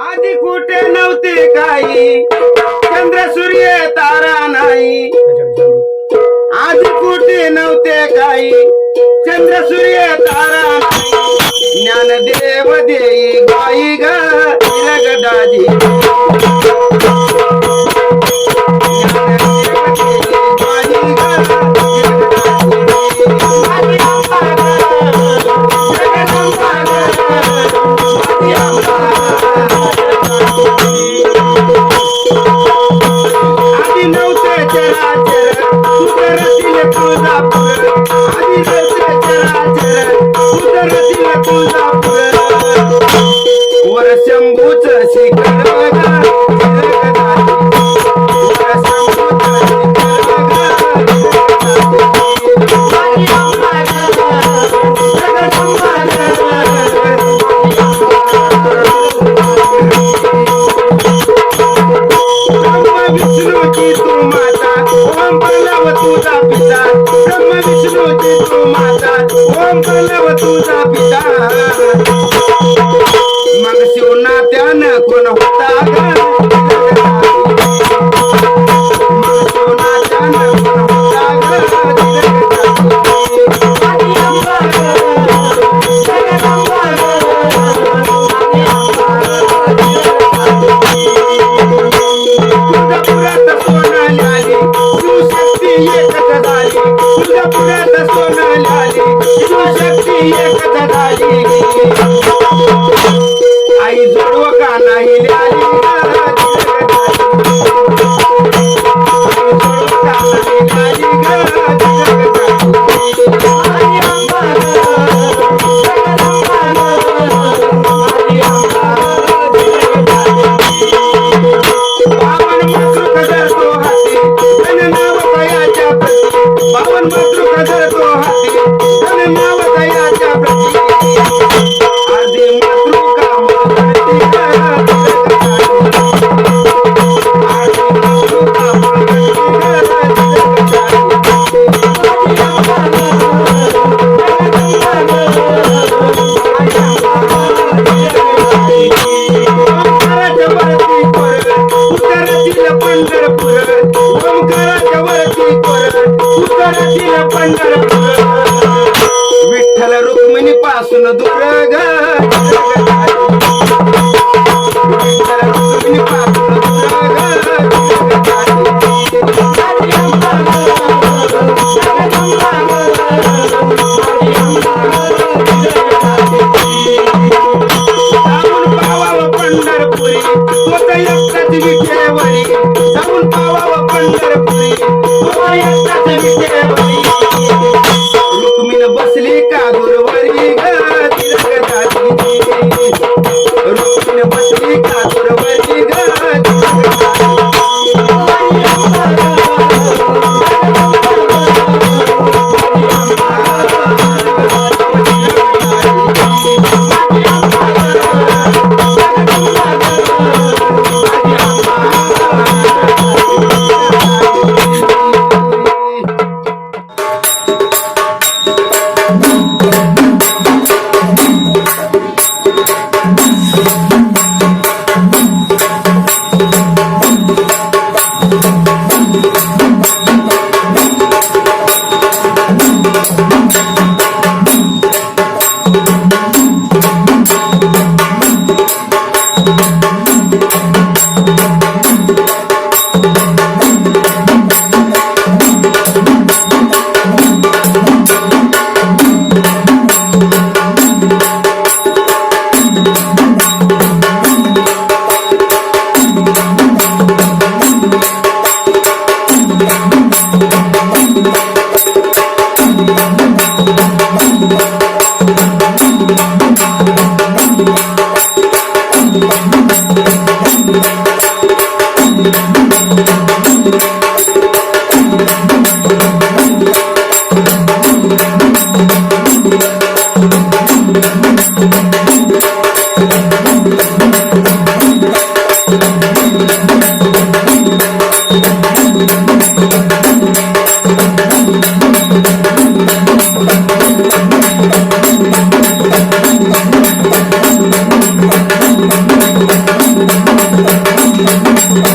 आधी कुठे नव्हते काही. चंद्र सूर्य तारा नाही. आधी कुठे नव्हते काही. चंद्र सूर्य तारा नाही. ज्ञानदेव देई गाई गिरगदाजी 干 आई जोडव का नाही पासून दूर ग.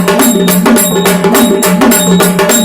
Thank you.